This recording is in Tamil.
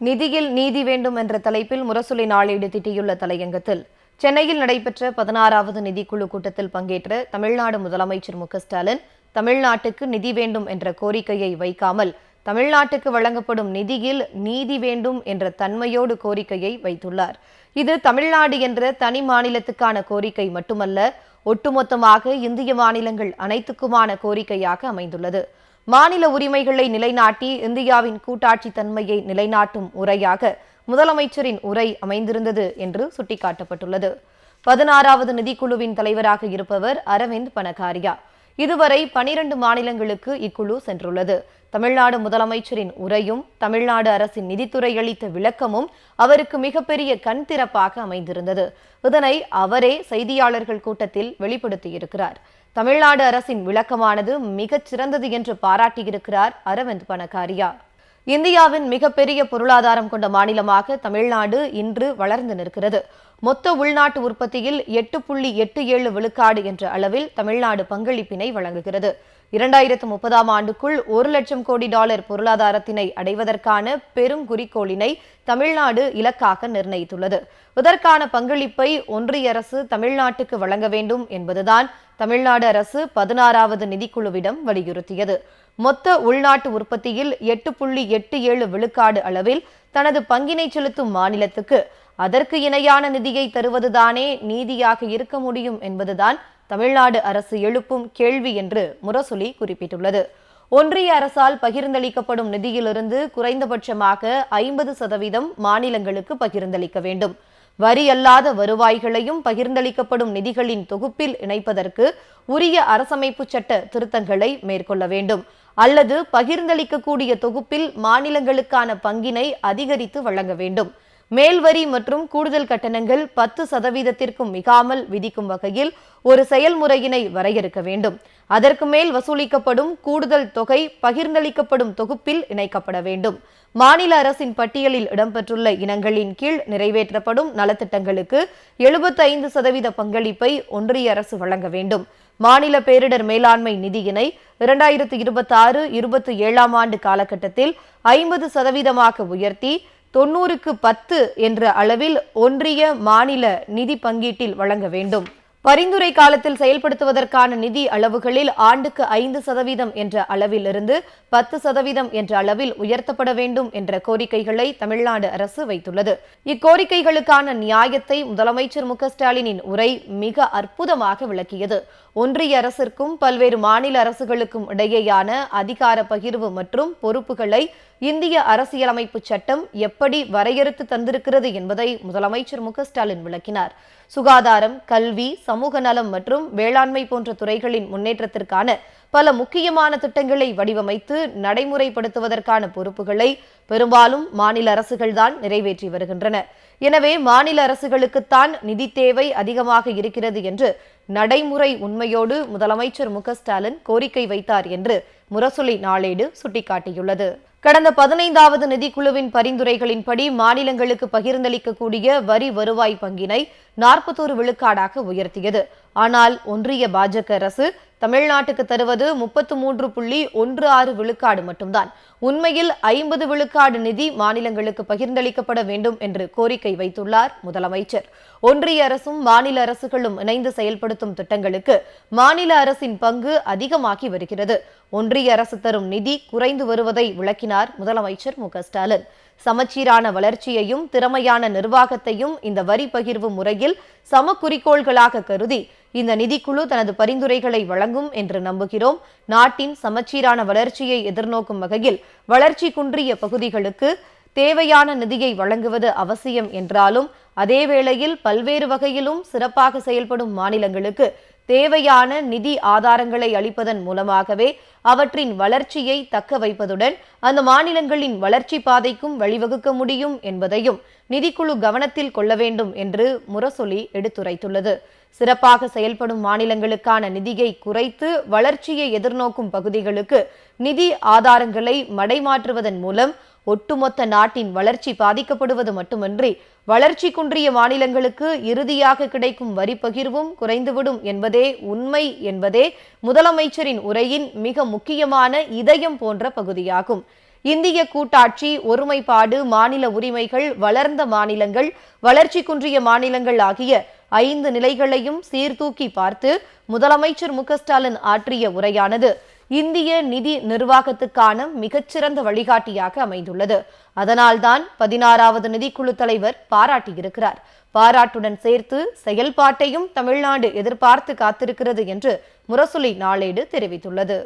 நிதியில் நீதி வேண்டும் என்ற தலைப்பில் முரசொலி நாளேடு திட்டியுள்ள தலையங்கத்தில் சென்னையில் நடைபெற்ற பதினாறாவது நிதிக்குழு கூட்டத்தில் பங்கேற்ற தமிழ்நாடு முதலமைச்சர் மு ஸ்டாலின் தமிழ்நாட்டுக்கு நிதி வேண்டும் என்ற கோரிக்கையை வைக்காமல் தமிழ்நாட்டுக்கு வழங்கப்படும் நிதியில் நீதி வேண்டும் என்ற தன்மையோடு கோரிக்கையை வைத்துள்ளார். இது தமிழ்நாடு என்ற தனி மாநிலத்துக்கான கோரிக்கை மட்டுமல்ல ஒட்டுமொத்தமாக இந்திய மாநிலங்கள் அனைத்துக்குமான கோரிக்கையாக அமைந்துள்ளது. மாநில உரிமைகளை நிலைநாட்டி இந்தியாவின் கூட்டாட்சி தன்மையை நிலைநாட்டும் உரையாக முதலமைச்சரின் உரை அமைந்திருந்தது என்று சுட்டிக்காட்டப்பட்டுள்ளது. பதினாறாவது நிதிக்குழுவின் தலைவராக இருப்பவர் அரவிந்த் பனகாரியா. இதுவரை பனிரண்டு மாநிலங்களுக்கு இக்குழு சென்றுள்ளது. தமிழ்நாடு முதலமைச்சரின் உரையும் தமிழ்நாடு அரசின் நிதித்துறை அளித்த விளக்கமும் அவருக்கு மிகப்பெரிய கண் திறப்பாக அமைந்திருந்தது. இதனை அவரே செய்தியாளர்கள் கூட்டத்தில் வெளிப்படுத்தியிருக்கிறார். தமிழ்நாடு அரசின் விளக்கமானது மிகச் சிறந்தது என்று பாராட்டியிருக்கிறார் அரவிந்த் பணக்காரியா இந்தியாவின் மிகப்பெரிய பொருளாதாரம் கொண்ட மாநிலமாக தமிழ்நாடு இன்று வளர்ந்து நிற்கிறது. மொத்த உள்நாட்டு உற்பத்தியில் எட்டு புள்ளி எட்டு ஏழு விழுக்காடு என்ற அளவில் தமிழ்நாடு பங்களிப்பினை வழங்குகிறது. இரண்டாயிரத்து முப்பதாம் ஆண்டுக்குள் ஒரு லட்சம் கோடி டாலர் பொருளாதாரத்தினை அடைவதற்கான பெரும் குறிக்கோளினை தமிழ்நாடு இலக்காக நிர்ணயித்துள்ளது. இதற்கான பங்களிப்பை ஒன்றிய அரசு தமிழ்நாட்டுக்கு வழங்க வேண்டும் என்பதுதான் தமிழ்நாடு அரசு பதினாறாவது நிதிக்குழுவிடம் வலியுறுத்தியது. மொத்த உள்நாட்டு உற்பத்தியில் எட்டு புள்ளி எட்டு ஏழு விழுக்காடு அளவில் தனது பங்கினை செலுத்தும் மாநிலத்துக்கு அதற்கு இணையான நிதியை தருவதுதானே நீதியாக இருக்க முடியும் என்பதுதான் தமிழ்நாடு அரசு எழுப்பும் கேள்வி என்று முரசொலி குறிப்பிட்டுள்ளது. ஒன்றிய அரசால் பகிர்ந்தளிக்கப்படும் நிதியிலிருந்து குறைந்தபட்சமாக ஐம்பது சதவீதம் மாநிலங்களுக்கு பகிர்ந்தளிக்க வேண்டும். வரி அல்லாத வருவாய்களையும் பகிர்ந்தளிக்கப்படும் நிதிகளின் தொகுப்பில் இணைப்பதற்கு உரிய அரசமைப்பு சட்ட திருத்தங்களை மேற்கொள்ள வேண்டும். அல்லது பகிர்ந்தளிக்கக்கூடிய தொகுப்பில் மாநிலங்களுக்கான பங்கினை அதிகரித்து வழங்க வேண்டும். மேல்வரி மற்றும் கூடுதல் கட்டணங்கள் பத்து சதவீதத்திற்கும் மிகாமல் விதிக்கும் வகையில் ஒரு செயல்முறையினை வரையறுக்க வேண்டும். அதற்கு மேல் வசூலிக்கப்படும் கூடுதல் தொகை பகிர்ந்தளிக்கப்படும் தொகுப்பில் இணைக்கப்பட வேண்டும். மாநில அரசின் பட்டியலில் இடம்பெற்றுள்ள இனங்களின் கீழ் நிறைவேற்றப்படும் நலத்திட்டங்களுக்கு எழுபத்தைந்து சதவீத பங்களிப்பை ஒன்றிய அரசு வழங்க வேண்டும். மாநில பேரிடர் மேலாண்மை நிதியினை இரண்டாயிரத்து இருபத்தி ஆறு இருபத்தி ஏழாம் ஆண்டு காலகட்டத்தில் ஐம்பது சதவீதமாக உயர்த்தி தொன்னூறுக்கு பத்து என்ற அளவில் ஒன்றிய மாநில நிதி பங்கீட்டில் வழங்க வேண்டும். பரிந்துரை காலத்தில் செயல்படுத்துவதற்கான நிதி அளவுகளில் ஆண்டுக்கு ஐந்து சதவீதம் என்ற அளவிலிருந்து பத்து சதவீதம் என்ற அளவில் உயர்த்தப்பட வேண்டும் என்ற கோரிக்கைகளை தமிழ்நாடு அரசு வைத்துள்ளது. இக்கோரிக்கைகளுக்கான நியாயத்தை முதலமைச்சர் மு ஸ்டாலினின் உரை மிக அற்புதமாக விளக்கியது. ஒன்றிய அரசிற்கும் பல்வேறு மாநில அரசுகளுக்கும் இடையேயான அதிகார பகிர்வு மற்றும் பொறுப்புகளை இந்திய அரசியலமைப்பு சட்டம் எப்படி வரையறுத்து தந்திருக்கிறது என்பதை முதலமைச்சர் மு ஸ்டாலின் விளக்கினார். சுகாதாரம் கல்வி சமூக நலம் மற்றும் வேளாண்மை போன்ற துறைகளின் முன்னேற்றத்திற்கான பல முக்கியமான திட்டங்களை வடிவமைத்து நடைமுறைப்படுத்துவதற்கான பொறுப்புகளை பெரும்பாலும் மாநில அரசுகள்தான் நிறைவேற்றி வருகின்றன. எனவே மாநில அரசுகளுக்குத்தான் நிதி தேவை அதிகமாக இருக்கிறது என்று நடைமுறை உண்மையோடு முதலமைச்சர் மு ஸ்டாலின் கோரிக்கை வைத்தார் என்று முரசொலி நாளேடு சுட்டிக்காட்டியுள்ளது. கடந்த பதினைந்தாவது நிதிக்குழுவின் பரிந்துரைகளின்படி மாநிலங்களுக்கு பகிர்ந்தளிக்கக்கூடிய வரி வருவாய் பங்கினை நாற்பத்தோரு விழுக்காடாக உயர்த்தியது. ஆனால் ஒன்றிய பாஜக அரசு தமிழ்நாட்டுக்கு தருவது முப்பத்து மூன்று புள்ளி ஒன்று ஆறு விழுக்காடு மட்டும்தான். உண்மையில் ஐம்பது விழுக்காடு நிதி மாநிலங்களுக்கு பகிர்ந்தளிக்கப்பட வேண்டும் என்று கோரிக்கை வைத்துள்ளார் முதலமைச்சர். ஒன்றிய அரசும் மாநில அரசுகளும் இணைந்து செயல்படுத்தும் திட்டங்களுக்கு மாநில அரசின் பங்கு அதிகமாகி வருகிறது. ஒன்றிய அரசு தரும் நிதி குறைந்து வருவதை விளக்கினார் முதலமைச்சர் மு ஸ்டாலின். சமச்சீரான வளர்ச்சியையும் திறமையான நிர்வாகத்தையும் இந்த வரி பகிர்வு முறையில் சம குறிக்கோள்களாக கருதி இந்த நிதிக்குழு தனது பரிந்துரைகளை வழங்கும் என்று நம்புகிறோம். நாட்டின் சமச்சீரான வளர்ச்சியை எதிர்நோக்கும் வகையில் வளர்ச்சி குன்றிய பகுதிகளுக்கு தேவையான நிதியை வழங்குவது அவசியம் என்றாலும் அதே வேளையில் பல்வேறு வகையிலும் சிறப்பாக செயல்படும் மாநிலங்களுக்கு தேவையான நிதி ஆதாரங்களை அளிப்பதன் மூலமாகவே அவற்றின் வளர்ச்சியை தக்க வைப்பதுடன் அந்த மாநிலங்களின் வளர்ச்சி பாதைக்கும் வழிவகுக்க முடியும் என்பதையும் நிதிக்குழு கவனத்தில் கொள்ள வேண்டும் என்று முரசொலி எடுத்துரைத்துள்ளது. சிறப்பாக செயல்படும் மாநிலங்களுக்கான நிதியை குறைத்து வளர்ச்சியை எதிர்நோக்கும் பகுதிகளுக்கு நிதி ஆதாரங்களை மடைமாற்றுவதன் மூலம் ஒட்டுமொத்த நாட்டின் வளர்ச்சி பாதிக்கப்படுவது மட்டுமன்றி வளர்ச்சி குன்றிய மாநிலங்களுக்கு இறுதியாக கிடைக்கும் வரி பகிர்வும் குறைந்துவிடும் என்பதே உண்மை என்பதே முதலமைச்சரின் உரையின் மிக முக்கியமான இதயம் போன்ற பகுதியாகும். இந்திய கூட்டாட்சி ஒருமைப்பாடு மாநில உரிமைகள் வளர்ந்த மாநிலங்கள் வளர்ச்சி குன்றிய மாநிலங்கள் ஆகிய ஐந்து நிலைகளையும் சீர்தூக்கி பார்த்து முதலமைச்சர் மு ஸ்டாலின் ஆற்றிய உரையானது. இந்திய நிதி நிர்வாகத்துக்கான மிகச்சிறந்த வழிகாட்டியாக அமைந்துள்ளது. அதனால்தான் பதினாறாவது நிதிக்குழு தலைவர் பாராட்டியிருக்கிறார். பாராட்டுடன் சேர்த்து செயல்பாட்டையும் தமிழ்நாடு எதிர்பார்த்து காத்திருக்கிறது என்று முரசொலி நாளேடு தெரிவித்துள்ளது.